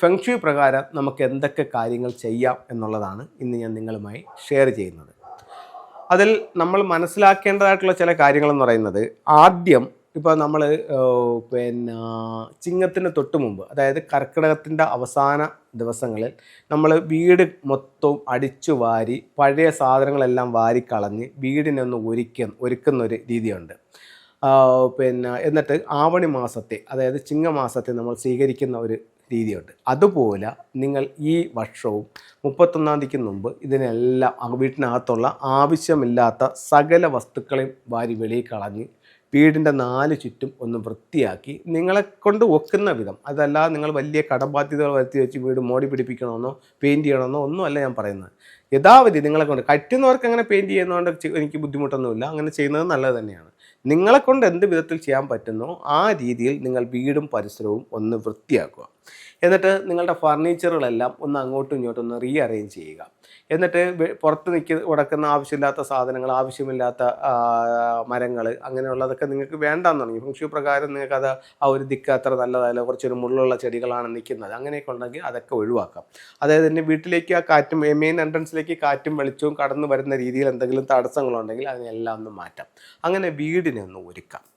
Feng shui പ്രകാരം നമുക്ക് എന്തൊക്കെ കാര്യങ്ങൾ ചെയ്യാം എന്നുള്ളതാണ് ഇന്ന് ഞാൻ നിങ്ങളുമായി ഷെയർ ചെയ്യുന്നത്. അതിൽ നമ്മൾ മനസ്സിലാക്കേണ്ടതായിട്ടുള്ള ചില കാര്യങ്ങളെന്ന് പറയുന്നത് ആദ്യം ഇപ്പോൾ നമ്മൾ പിന്നെ ചിങ്ങത്തിന് തൊട്ട് മുമ്പ് അതായത് കർക്കിടകത്തിന്റെ അവസാന ദിവസങ്ങളിൽ നമ്മൾ വീട് മൊത്തവും അടിച്ചു വാരി പഴയ സാധനങ്ങളെല്ലാം വാരിക്കളഞ്ഞ് വീടിനൊന്ന് ഒരുക്ക ഒരുക്കുന്നൊരു രീതിയുണ്ട്. പിന്നെ എന്നിട്ട് ആവണി മാസത്തെ അതായത് ചിങ്ങമാസത്തെ നമ്മൾ സ്വീകരിക്കുന്ന ഒരു രീതിയുണ്ട്. അതുപോലെ നിങ്ങൾ ഈ വർഷവും മുപ്പത്തൊന്നാം തീയതിക്ക് മുമ്പ് ഇതിനെല്ലാം വീട്ടിനകത്തുള്ള ആവശ്യമില്ലാത്ത സകല വസ്തുക്കളെയും വാരി വെളിയിൽ കളഞ്ഞ് വീടിന്റെ നാല് ചുറ്റും ഒന്ന് വൃത്തിയാക്കി നിങ്ങളെ കൊണ്ട് ഒക്കുന്ന വിധം അതല്ലാതെ നിങ്ങൾ വലിയ കടബാധ്യതകൾ വരുത്തി വെച്ച് വീട് മോടി പിടിപ്പിക്കണമെന്നോ പെയിന്റ് ചെയ്യണമെന്നോ ഒന്നും അല്ല ഞാൻ പറയുന്നത്. യഥാവധി നിങ്ങളെ കൊണ്ട് കറ്റുന്നവർക്ക് അങ്ങനെ പെയിന്റ് ചെയ്യുന്നതുകൊണ്ട് എനിക്ക് ബുദ്ധിമുട്ടൊന്നുമില്ല. അങ്ങനെ ചെയ്യുന്നത് നല്ലത് തന്നെയാണ്. നിങ്ങളെ കൊണ്ട് എന്ത് വിധത്തിൽ ചെയ്യാൻ പറ്റുന്നോ ആ രീതിയിൽ നിങ്ങൾ വീടും പരിസരവും ഒന്ന് വൃത്തിയാക്കുക. എന്നിട്ട് നിങ്ങളുടെ ഫർണിച്ചറുകളെല്ലാം ഒന്ന് അങ്ങോട്ടും ഇങ്ങോട്ടും ഒന്ന് റീ അറേഞ്ച് ചെയ്യുക. എന്നിട്ട് പുറത്ത് നിൽക്ക ഉടക്കുന്ന ആവശ്യമില്ലാത്ത സാധനങ്ങൾ ആവശ്യമില്ലാത്ത മരങ്ങൾ അങ്ങനെയുള്ളതൊക്കെ നിങ്ങൾക്ക് വേണ്ടാന്ന് തുടങ്ങി. ഫംഗ്ഷു പ്രകാരം നിങ്ങൾക്ക് ആ ഒരു ദിക്ക് അത്ര നല്ലതല്ല. കുറച്ചൊരു മുള്ളുള്ള ചെടികളാണ് നിൽക്കുന്നത് അങ്ങനെയൊക്കെ ഉണ്ടെങ്കിൽ അതൊക്കെ ഒഴിവാക്കാം. അതായത് എന്റെ വീട്ടിലേക്ക് ആ കാറ്റും മെയിൻ എൻട്രൻസിലേക്ക് കാറ്റും വെളിച്ചവും കടന്നു വരുന്ന രീതിയിൽ എന്തെങ്കിലും തടസ്സങ്ങളുണ്ടെങ്കിൽ അതിനെല്ലാം ഒന്ന് മാറ്റാം. അങ്ങനെ വീടിനെ ഒന്ന് ഒരുക്കാം.